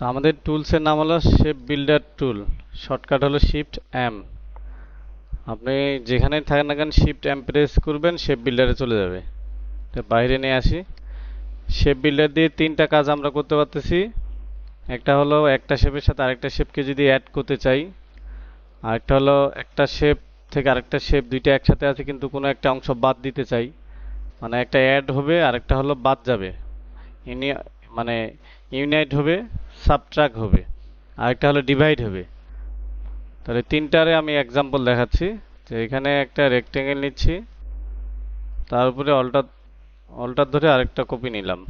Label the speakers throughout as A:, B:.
A: তো আমাদের টুলসের নাম হলো শেপ বিল্ডার টুল শর্টকাট হলো শিফট এম আপনি যেখানে থাকেন না কেন শিফট এম প্রেস করবেন শেপ বিল্ডারে চলে যাবে। তো বাইরে নিয়ে আসি। শেপ বিল্ডার দিয়ে তিনটা কাজ আমরা করতে পারতেছি। একটা হলো একটা শেপের সাথে আরেকটা শেপকে যদি অ্যাড করতে চাই, আরেকটা হলো একটা শেপ থেকে আরেকটা শেপ দুইটা একসাথে আছে কিন্তু কোনো একটা অংশ বাদ দিতে চাই। মানে একটা অ্যাড হবে, আরেকটা হলো বাদ যাবে। ইনি মানে ইউনাইট হবে সাবট্রাক হবে, আরেকটা হলো ডিভাইড হবে। তাহলে তিনটারে আমি এক্সাম্পল দেখাচ্ছি। যে এখানে একটা রেক্টেঙ্গেল নিচ্ছি, তার উপরে অল্টার অল্টার ধরে আরেকটা কপি নিলাম।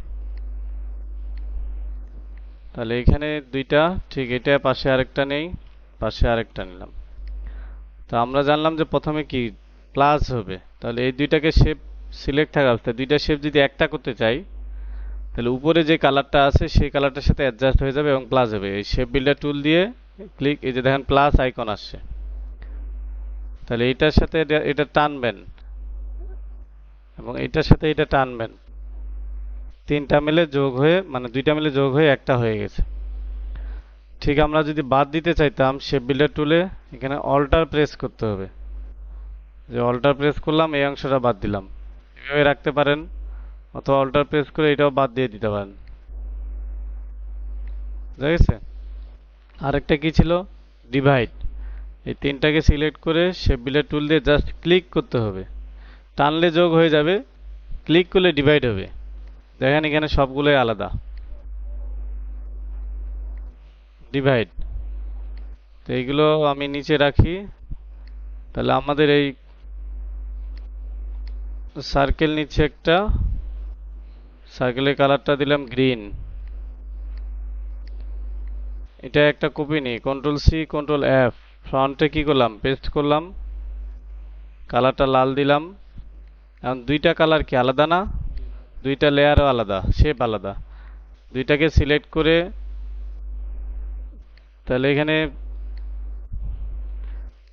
A: তাহলে এখানে দুইটা, ঠিক এটা, পাশে আরেকটা নেই, পাশে আরেকটা নিলাম। তো আমরা জানলাম যে প্রথমে কি প্লাস হবে। তাহলে এই দুইটাকে শেপ সিলেক্ট থাকা অবস্থায় দুইটা শেপ যদি একটা করতে চাই তাহলে উপরে যে কালারটা আছে, সেই কালারটার সাথে অ্যাডজাস্ট হয়ে যাবে এবং প্লাস হবে। এই শেপ বিল্ডার টুল দিয়ে ক্লিক এই যে দেখেন প্লাস আইকন আসছে। তাহলে এটার সাথে এটা- টানবেন। এবং এটার সাথে এটা টানবেন। তিনটা মিলে যোগ হয়ে মানে দুইটা মিলে যোগ হয়ে একটা হয়ে গেছে। ঠিক আমরা যদি বাদ দিতে চাইতাম শেপ বিল্ডার টুলে এখানে অল্টার প্রেস করতে হবে। যে অল্টার প্রেস করলাম, এই অংশটা বাদ দিলাম। এভাবে রাখতে পারেন। অথবা অল্টার প্রেস করে এটাও বাদ দিয়ে দিতে পারেন। বুঝা গেছে? আরেকটা কি ছিল? ডিভাইড এই তিনটাকে সিলেক্ট করে শেপ বিল্ডার টুল দিয়ে জাস্ট ক্লিক করতে হবে। টানলে যোগ হয়ে যাবে ক্লিক করলে ডিভাইড হবে। দেখেন এখানে সবগুলোই আলাদা। ডিভাইড তো এইগুলো আমি নিচে রাখি। তাহলে আমাদের এই সার্কেল নিচে একটা। সার্কেলের কালারটা দিলাম গ্রিন। এটা একটা কপি নিই কন্ট্রোল সি কন্ট্রোল এফ ফ্রন্টে কি করলাম? পেস্ট করলাম। কালারটা লাল দিলাম। এখন দুইটা কালার কি আলাদা না? দুইটা লেয়ারও আলাদা শেপ আলাদা। দুইটাকে সিলেক্ট করে তাহলে এখানে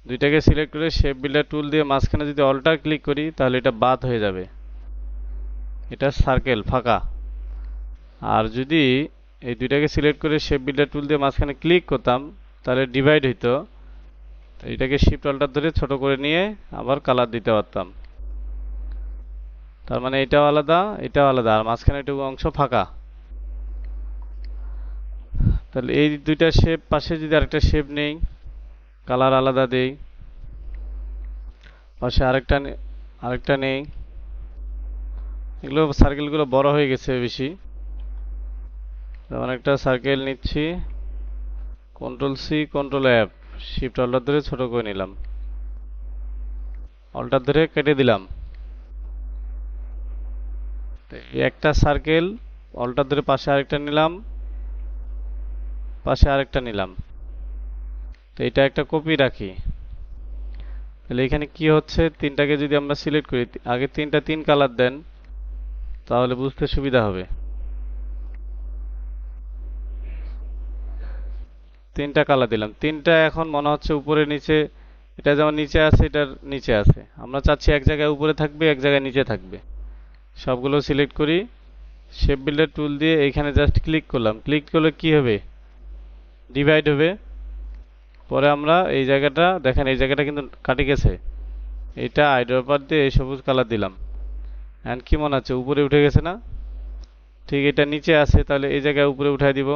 A: দুইটাকে সিলেক্ট করে শেপ বিল্ডার টুল দিয়ে মাঝখানে যদি অল্টার ক্লিক করি, তাহলে এটা বাদ হয়ে যাবে। এটা সার্কেল ফাঁকা। আর যদি এই দুইটাকে সিলেক্ট করে শেপ বিল্ডার টুল দিয়ে মাঝখানে ক্লিক করতাম, তাহলে ডিভাইড হইতো। এটাকে শিফট অল্টার ধরে ছোট করে নিয়ে আবার কালার দিতে পারতাম। তার মানে এটাও আলাদা এটাও আলাদা, আর মাঝখানে একটু অংশ ফাঁকা। তাহলে এই দুইটা শেপ পাশে যদি আরেকটা শেপ নেই কালার আলাদা দেই। পাশে আরেকটা আরেকটা নেই। এগুলো সার্কেলগুলো বড় হয়ে গেছে বেশি। যেমন একটা সার্কেল নিচ্ছি control C control app shift alter ধরে ছোট করে নিলাম। অল্টার ধরে কেটে দিলাম। একটা সার্কেল অল্টার ধরে পাশে আরেকটা নিলাম, পাশে আরেকটা নিলাম। তো এটা একটা কপি রাখি। তাহলে এখানে কি হচ্ছে? তিনটাকে যদি আমরা সিলেক্ট করি, আগে তিনটা তিন কালার দেন তাহলে বুঝতে সুবিধা হবে। তিনটা কালার দিলাম। তিনটা এখন মনে হচ্ছে উপরে নিচে, এটা যেমন নিচে আছে, এটার নিচে আছে। আমরা চাচ্ছি এক জায়গায় উপরে থাকবে, এক জায়গায় নিচে থাকবে। সবগুলো সিলেক্ট করি শেপ বিল্ডার টুল দিয়ে এইখানে জাস্ট ক্লিক করলাম। ক্লিক করলে কি হবে? ডিভাইড হবে। পরে আমরা এই জায়গাটা, দেখেন এই জায়গাটা কিন্তু কাটে গেছে। এটা আইড্রপার দিয়ে এই সবুজ কালার দিলাম। এখন কি মনে হচ্ছে উপরে উঠে গেছে না? ঠিক, এটা নিচে আছে, তাহলে এই জায়গায় উপরে উঠাই দিব।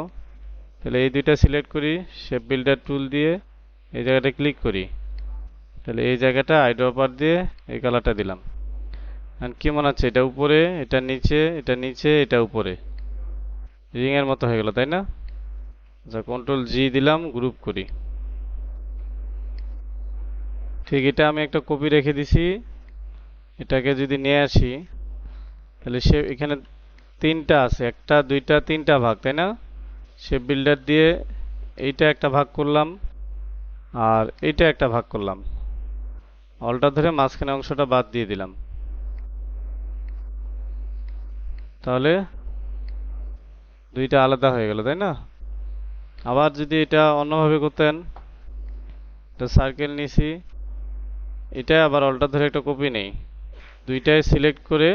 A: তাহলে এই দুইটা সিলেক্ট করি শেপ বিল্ডার টুল দিয়ে এই জায়গাটা ক্লিক করি। তাহলে এই জায়গাটা আইড্রপার দিয়ে এই কালারটা দিলাম। এখন কি মনে হচ্ছে এটা উপরে, এটা নিচে এটা নিচে, এটা উপরে। রিং এর মতো হয়ে গেল, তাই না? আচ্ছা কন্ট্রোল জি দিলাম গ্রুপ করি। ঠিক, এটা আমি একটা কপি রেখে দিছি। এটাকে যদি নিয়ে আসি তাহলে সে এখানে তিনটা আছে, একটা, দুইটা, তিনটা ভাগ, তাই না? সে বিল্ডার দিয়ে এইটা একটা ভাগ করলাম আর এইটা একটা ভাগ করলাম। অলটা ধরে মাঝখানে অংশটা বাদ দিয়ে দিলাম। তাহলে দুইটা আলাদা হয়ে গেল, তাই না? আবার যদি এটা অন্যভাবে করতেন এটা সার্কেল নিছি এটা আবার অল্টা ধরে একটা কপি নেই। দুইটাই সিলেক্ট করে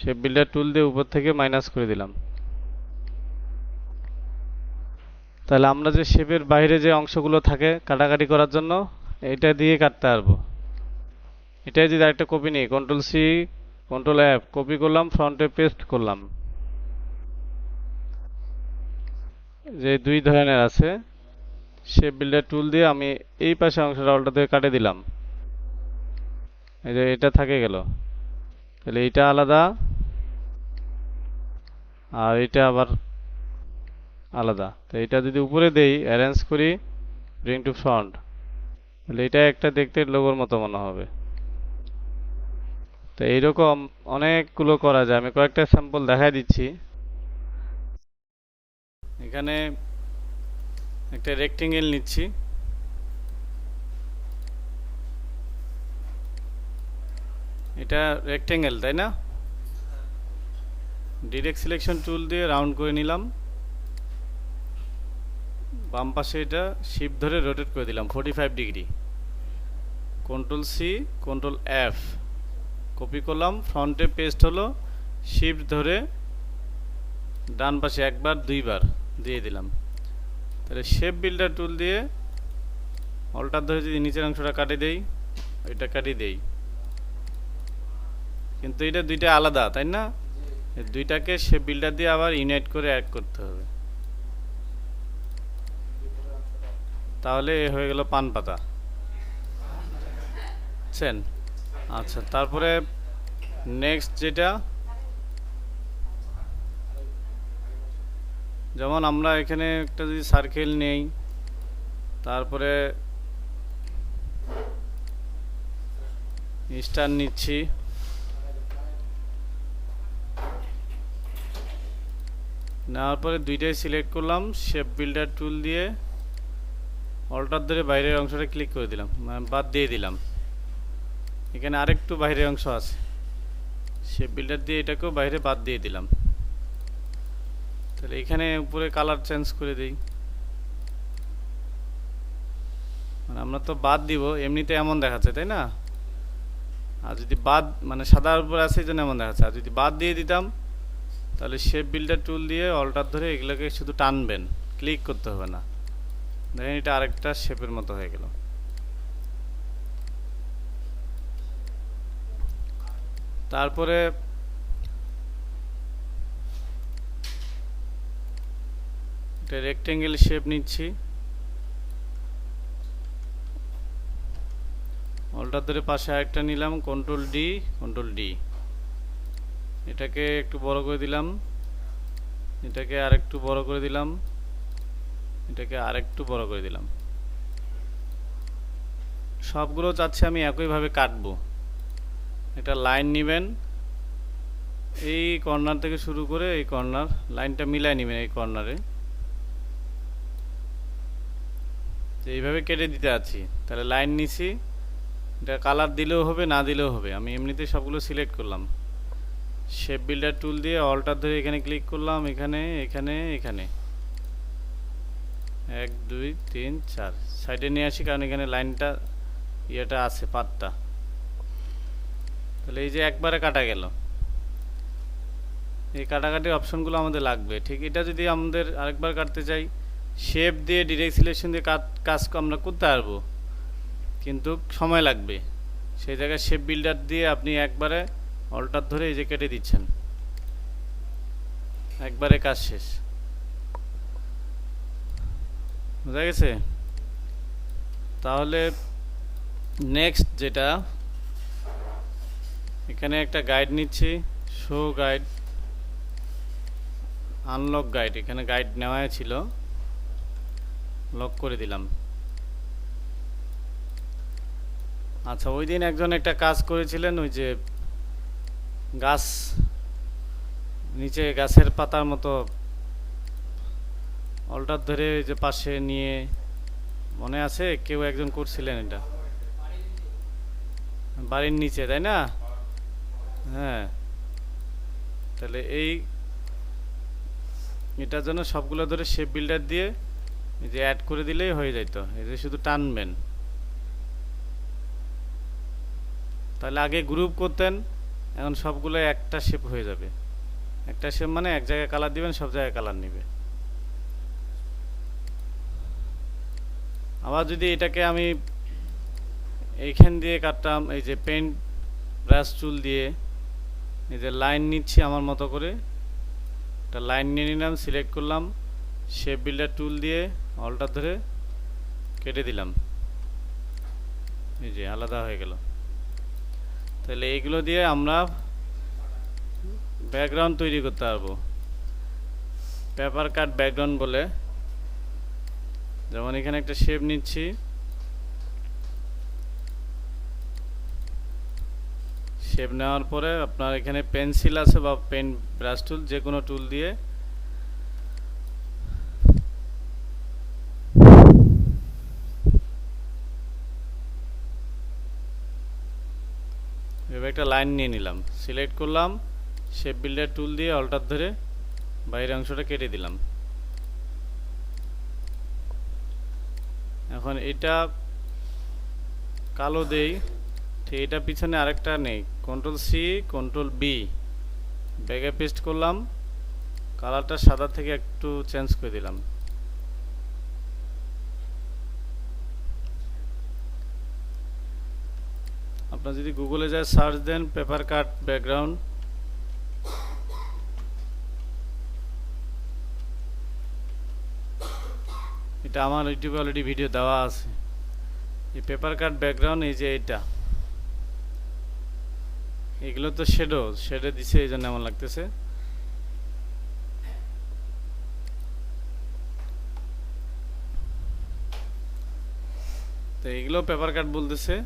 A: শেপ বিল্ডার টুল দিয়ে উপর থেকে মাইনাস করে দিলাম। তাহলে আমরা যে শেপের বাইরে যে অংশগুলো থাকে কাটাকাটি করার জন্য, এটা দিয়ে কাটতে পারব। এটাই যদি একটা কপি নিই control C control F copy করলাম ফ্রন্টে পেস্ট করলাম। যে দুই ধরনের আছে শেপ বিল্ডার টুল দিয়ে আমি এই পাশে অংশটা অল্টা দিয়ে কাটে দিলাম। এই যে এটা থাকে গেল। তাহলে এটা আলাদা। আর এটা আবার আলাদা। তো এটা যদি উপরে দেই অ্যারেঞ্জ করি ব্রিং টু ফ্রন্ট তাহলে এটা একটা দেখতে লোগোর মতো মনে হবে। তো এইরকম অনেকগুলো করা যায়। আমি কয়েকটা স্যাম্পল দেখাই দিচ্ছি। এখানে একটা রেক্টেঙ্গেল নিচ্ছি। এটা রেক্টেঙ্গেল তাই না? ডিরেক্ট সিলেকশন টুল দিয়ে রাউন্ড করে নিলাম। বাম পাশে এটা শিপ ধরে রোটেট করে দিলাম forty five degree control C control F copy করলাম ফ্রন্টে পেস্ট হলো শিফট ধরে ডান পাশে একবার, দুইবার দিয়ে দিলাম। তাহলে শেপ বিল্ডার টুল দিয়ে অল্টার ধরে যদি নিচের অংশটা কাটে দেই এটা কাটিয়ে দেই। কিন্তু এটা দুইটা আলাদা, তাই না? দুইটাকে সে বিল্ডার দিয়ে আবার ইউনাইট করে অ্যাড করতে হবে। তাহলে হয়ে গেল পান পাতা। বুঝছেন? আচ্ছা তারপরে নেক্সট যেটা, যেমন আমরা এখানে একটা যদি সার্কেল নেই, তারপরে স্টার নিচ্ছি। নেওয়ার পরে দুইটাই সিলেক্ট করলাম শেপ বিল্ডার টুল দিয়ে অল্টার ধরে বাইরের অংশটা ক্লিক করে দিলাম মানে বাদ দিয়ে দিলাম। এখানে আরেকটু বাইরের অংশ আছে। শেপ বিল্ডার দিয়ে এটাকেও বাইরে বাদ দিয়ে দিলাম। তাহলে এখানে উপরে কালার চেঞ্জ করে দিই। মানে আমরা তো বাদ দিব, এমনিতে এমন দেখাচ্ছে, তাই না? আর যদি বাদ মানে সাদার উপর আছে, এই জন্য এমন দেখাচ্ছে। আর যদি বাদ দিয়ে দিতাম তাহলে শেপ বিল্ডার টুল দিয়ে অল্টার ধরে এগুলোকে শুধু টানবেন ক্লিক করতে হবে না। দেখেন এটা আরেকটা শেপের মতো হয়ে গেল। তারপরে একটা রেক্টেঙ্গেল শেপ নিচ্ছি। অল্টার ধরে পাশে আরেকটা নিলাম কন্ট্রোল ডি কন্ট্রোল ডি এটাকে একটু বড় করে দিলাম। এটাকে আর একটু বড় করে দিলাম। এটাকে আরেকটু বড় করে দিলাম। সবগুলো চাচ্ছি আমি একইভাবে কাটবো। একটা লাইন নেবেন। এই কর্নার থেকে শুরু করে এই কর্নার, লাইনটা মিলাই নেবেন এই কর্নারে। এইভাবে কেটে দিতে আছি। তাহলে লাইন নিছি। এটা কালার দিলেও হবে, না দিলেও হবে। আমি এমনিতে সবগুলো সিলেক্ট করলাম। শেপ বিল্ডার টুল দিয়ে অল্টার ধরে এখানে ক্লিক করলাম, এখানে এখানে এখানে। এক, দুই, তিন, চার। সাইডে নিয়ে আসি, কারণ এখানে লাইনটা, ইয়েটা আছে, পাতটা। তাহলে এই যে একবারে কাটা গেল। এই কাটাকাটির অপশনগুলো আমাদের লাগবে। ঠিক এটা যদি আমাদের আরেকবার কাটতে চাই শেপ দিয়ে ডিরেক্ট সিলেকশন দিয়ে কাজ আমরা করতে পারব। কিন্তু সময় লাগবে। সেই জায়গায় শেপ বিল্ডার দিয়ে আপনি একবারে অল্টার ধরে এই যে কেটে দিচ্ছেন। একবারে কাজ শেষ। বোঝা গেছে? তাহলে নেক্সট যেটা, এখানে একটা গাইড নিচ্ছি। শো গাইড আনলক গাইড এখানে গাইড নেওয়া ছিল। লক করে দিলাম। আচ্ছা ওই দিন একজন একটা কাজ করেছিলেন, ওই যে গাছ, নিচে গাছের পাতার মতো অল্টার ধরে যে পাশে নিয়ে, মনে আছে? কেউ একজন করছিলেন এটা। বাড়ির নিচে, তাই না? হ্যাঁ। তাহলে এই, এটার জন্য সবগুলো ধরে শেপ বিল্ডার দিয়ে যে অ্যাড করে দিলেই হয়ে যেত এই যে শুধু টানবেন। তাহলে আগে গ্রুপ করতেন। এখন সবগুলো একটা শেপ হয়ে যাবে। একটা শেপ মানে এক জায়গায় কালার দিবেন, সব জায়গায় কালার নেবে। আবার যদি এটাকে আমি এইখান দিয়ে কাটতাম, এই যে পেন্ট ব্রাশ চুল দিয়ে, এই যে লাইন নিচ্ছি আমার মতো করে, একটা লাইন নিয়ে নিলাম সিলেক্ট করলাম শেপ বিল্ডার টুল দিয়ে অলটা ধরে কেটে দিলাম। এই যে আলাদা হয়ে গেল। তাহলে এইগুলো দিয়ে আমরা ব্যাকগ্রাউন্ড তৈরি করতে পারব। পেপার কাট ব্যাকগ্রাউন্ড বলে। যেমন এখানে একটা শেপ নিচ্ছি। শেপ নেওয়ার পরে আপনার এখানে পেন্সিল আছে বা পেন ব্রাশ টুল যে কোনো টুল দিয়ে একটা লাইন নিয়ে নিলাম। সিলেক্ট করলাম শেপ বিল্ডার টুল দিয়ে অল্টার ধরে বাইরের অংশটা কেটে দিলাম। এখন এটা কালো দেই, ঠিক এটা পিছনে আরেকটা নেই। কন্ট্রোল সি কন্ট্রোল বি ব্যাগে পেস্ট করলাম কালারটা সাদা থেকে একটু চেঞ্জ করে দিলাম। আপনার যদি গুগলে যায় সার্চ দেন পেপার কাট ব্যাকগ্রাউন্ড এটা আমার ইউটিউবে অলরেডি ভিডিও দেওয়া আছে। এই পেপার কাট ব্যাকগ্রাউন্ড এই যে এটা। এগুলো তো শেডো শেডে দিছে, এই জন্য এমন লাগতেছে। তো এগুলো পেপার কাট বলতেছে।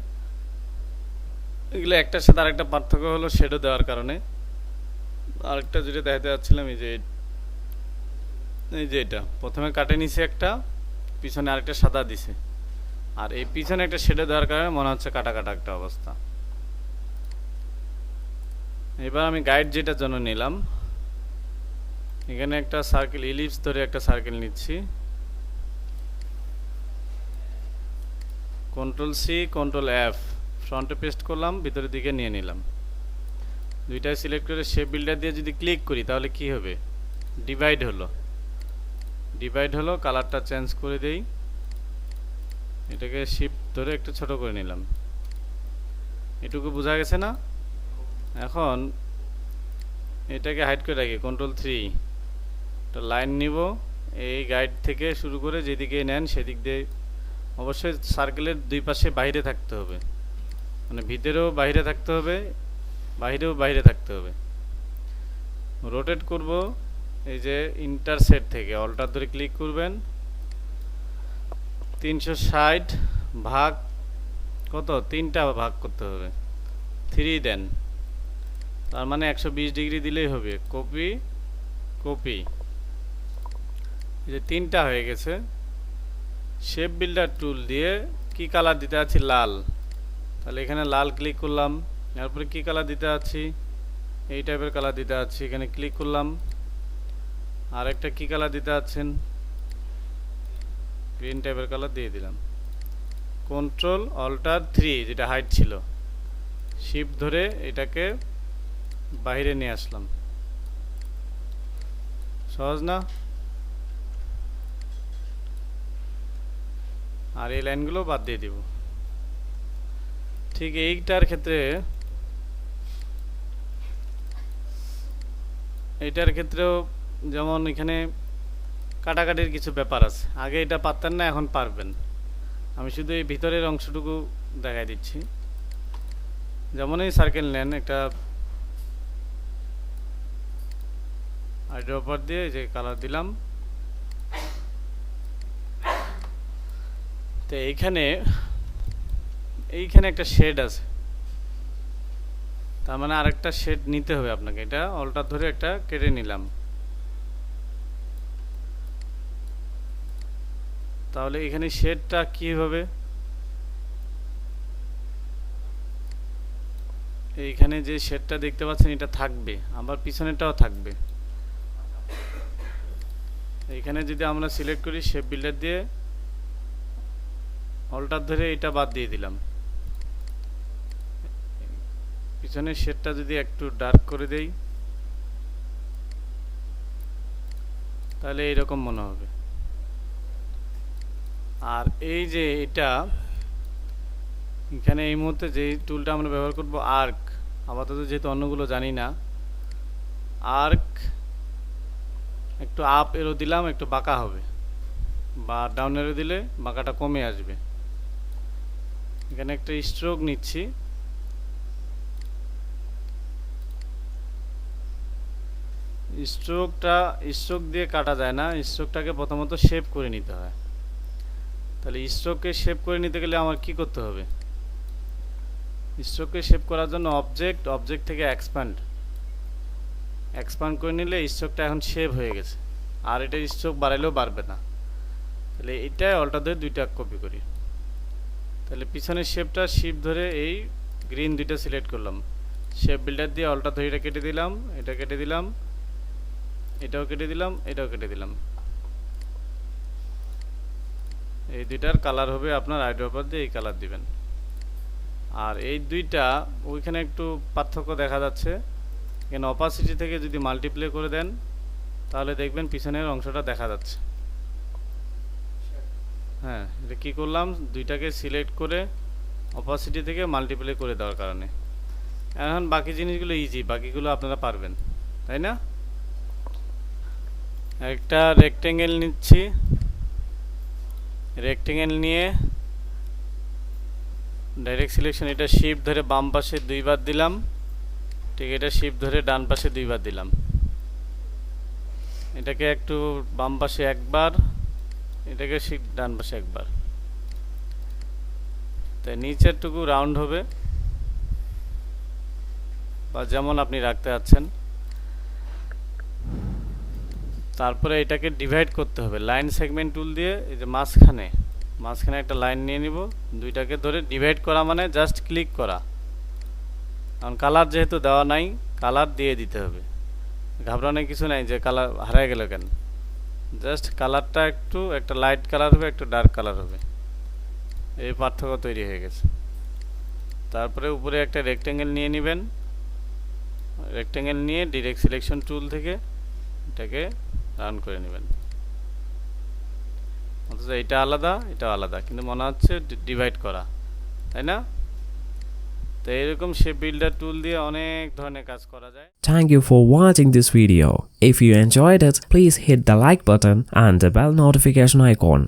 A: এগুলো একটার সাথে আরেকটা পার্থক্য হলো শেডো দেওয়ার কারণে। আরেকটা যেটা দেখাতে যাচ্ছিলাম, এই যে এই যে এটা। প্রথমে কাটে নিছে একটা, পিছনে আরেকটা সাদা দিছে। আর এই পিছনে একটা শেডে দেওয়ার কারণে মনে হচ্ছে কাটা কাটা একটা অবস্থা। এবার আমি গাইড যেটার জন্য নিলাম। এখানে একটা সার্কেল ইলিপস ধরে একটা সার্কেল নিচ্ছি। কন্ট্রোল সি কন্ট্রোল এফ ফ্রন্টে পেস্ট করলাম, ভিতরের দিকে নিয়ে নিলাম। দুইটাই সিলেক্ট করে শেপ বিল্ডার দিয়ে যদি ক্লিক করি, তাহলে কি হবে? ডিভাইড হলো। ডিভাইড হলো কালারটা চেঞ্জ করে দেই। এটাকে শিফট ধরে একটু ছোট করে নিলাম। এটুকু বোঝা গেছে না? এখন এটাকে হাইড করে রাখি কন্ট্রোল থ্রি একটা লাইন নিব, এই গাইড থেকে শুরু করে যেদিকে নেন সেদিক দিয়ে। অবশ্যই সার্কেলের দুই পাশে বাইরে থাকতে হবে। মানে ভিতরেও বাইরে থাকতে হবে, বাইরেও বাইরে থাকতে হবে। রোটেট করব এই যে ইন্টারসেট থেকে অল্টার ধরে ক্লিক করবেন। তিনশো ষাট ভাগ কত? তিনটা ভাগ করতে হবে। থ্রি দেন তার মানে একশো বিশ ডিগ্রি দিলেই হবে। কপি কপি যে তিনটা হয়ে গেছে। শেপ বিল্ডার টুল দিয়ে কি কালার দিতে আছি? লাল। তাহলে এখানে লাল ক্লিক করলাম এরপরে কী কালার দিতে আছি? এই টাইপের কালার দিতে আছি, এখানে ক্লিক করলাম। আর একটা কী কালার দিতে আছেন? গ্রিন টাইপের কালার দিয়ে দিলাম। কন্ট্রোল অল্টার থ্রি যেটা হাইট ছিল শিপ ধরে এটাকে বাইরে নিয়ে আসলাম। সহজ না? আর এই লাইনগুলো বাদ দিয়ে দিব। ঠিক এইটার ক্ষেত্রে, এইটার ক্ষেত্রেও যেমন এখানে কাটাকাটির কিছু ব্যাপার আছে। আগে এটা পারতেন না, এখন পারবেন। আমি শুধু এই ভিতরের অংশটুকু দেখাই দিচ্ছি। যেমন এই সার্কেল নেন একটা আইড্রপার দিয়ে যে কালার দিলাম। তো এইখানে এইখানে একটা শেড আছে। তার মানে আরেকটা শেড নিতে হবে আপনাকে। এটা অল্টার ধরে একটা কেটে নিলাম। তাহলে এখানে শেডটা কি হবে? এইখানে যে শেডটা দেখতে পাচ্ছেন, এটা থাকবে। আবার পিছনেরটাও থাকবে। এইখানে যদি আমরা সিলেক্ট করি শেপ বিল্ডার দিয়ে, অল্টার ধরে এটা বাদ দিয়ে দিলাম। পিছনের শেডটা যদি একটু ডার্ক করে দেই, তাহলে এইরকম মনে হবে। আর এই যে এটা, এখানে এই মুহূর্তে যে টুলটা আমরা ব্যবহার করব আর্ক আপাতত যেহেতু অন্যগুলো জানি না আর্ক একটু আপ এরো দিলাম, একটু বাঁকা হবে। বা ডাউন এরো দিলে বাঁকাটা কমে আসবে। এখানে একটা স্ট্রোক নিচ্ছি। স্ট্রোকটা, স্ট্রোক দিয়ে কাটা যায় না। স্ট্রোকটাকে প্রথমত শেপ করে নিতে হয়। তাহলে স্ট্রোককে শেপ করে নিতে গেলে আমার কি করতে হবে? স্ট্রোককে শেপ করার জন্য অবজেক্ট অবজেক্ট থেকে এক্সপ্যান্ড এক্সপ্যান্ড করে নিলে স্ট্রোকটা এখন শেপ হয়ে গেছে। আর এটা স্ট্রোক বাড়াইলেও বাড়বে না। তাহলে এটাই অল্টা ধরে দুইটা কপি করি। তাহলে পিছনের শেপটা শিপ ধরে এই গ্রিন দুইটা সিলেক্ট করলাম। শেপ বিল্ডার দিয়ে অল্টা ধরে এটা কেটে দিলাম, এটা কেটে দিলাম। এটাও কেটে দিলাম, এটাও কেটে দিলাম। এই দুইটার কালার হবে আপনার আইড্রপার দিয়ে এই কালার দিবেন। আর এই দুইটা, ওইখানে একটু পার্থক্য দেখা যাচ্ছে। এখানে অপাসিটি থেকে যদি মাল্টিপ্লে করে দেন, তাহলে দেখবেন পিছনের অংশটা দেখা যাচ্ছে। হ্যাঁ এটা কী করলাম? দুইটাকে সিলেক্ট করে অপাসিটি থেকে মাল্টিপ্লে করে দেওয়ার কারণে। এখন বাকি জিনিসগুলো ইজি বাকিগুলো আপনারা পারবেন, তাই না? একটা রেক্টেঙ্গেল নিচ্ছি। রেক্টেঙ্গেল নিয়ে ডাইরেক্ট সিলেকশন এটা শিপ ধরে বাম পাশে দুইবার দিলাম। ঠিক এটা শিপ ধরে ডান পাশে দুইবার দিলাম। এটাকে একটু বাম পাশে একবার, এটাকে শিপ ডান পাশে একবার। তাই নিচেরটুকু রাউন্ড হবে। বা যেমন আপনি রাখতে যাচ্ছেন তারপরে এটাকে ডিভাইড করতে হবে। লাইন সেগমেন্ট টুল দিয়ে এই যে মাঝখানে মাঝখানে একটা লাইন নিয়ে নিব। দুইটাকে ধরে ডিভাইড করা মানে জাস্ট ক্লিক করা। কারণ কালার যেহেতু দেওয়া নাই কালার দিয়ে দিতে হবে। ঘাবড়ানোর কিছু নাই যে কালার হারায় গেল কেন? জাস্ট কালারটা একটু, একটা লাইট কালার হবে, একটু ডার্ক কালার হবে। এই পার্থক্য তৈরি হয়ে গেছে। তারপরে উপরে একটা রেক্টেঙ্গেল নিয়ে নেবেন। রেক্টেঙ্গেল নিয়ে ডিরেক্ট সিলেকশন টুল থেকে এটাকে রান করে নেবেন অথচ এটা আলাদা এটা আলাদা কিন্তু মনে হচ্ছে ডিভাইড করা তাই না তো এরকম শেপ বিল্ডার টুল দিয়ে অনেক ধরনের কাজ করা যায়
B: Thank you for watching this video. If you enjoyed it, please hit the like button and the bell notification icon.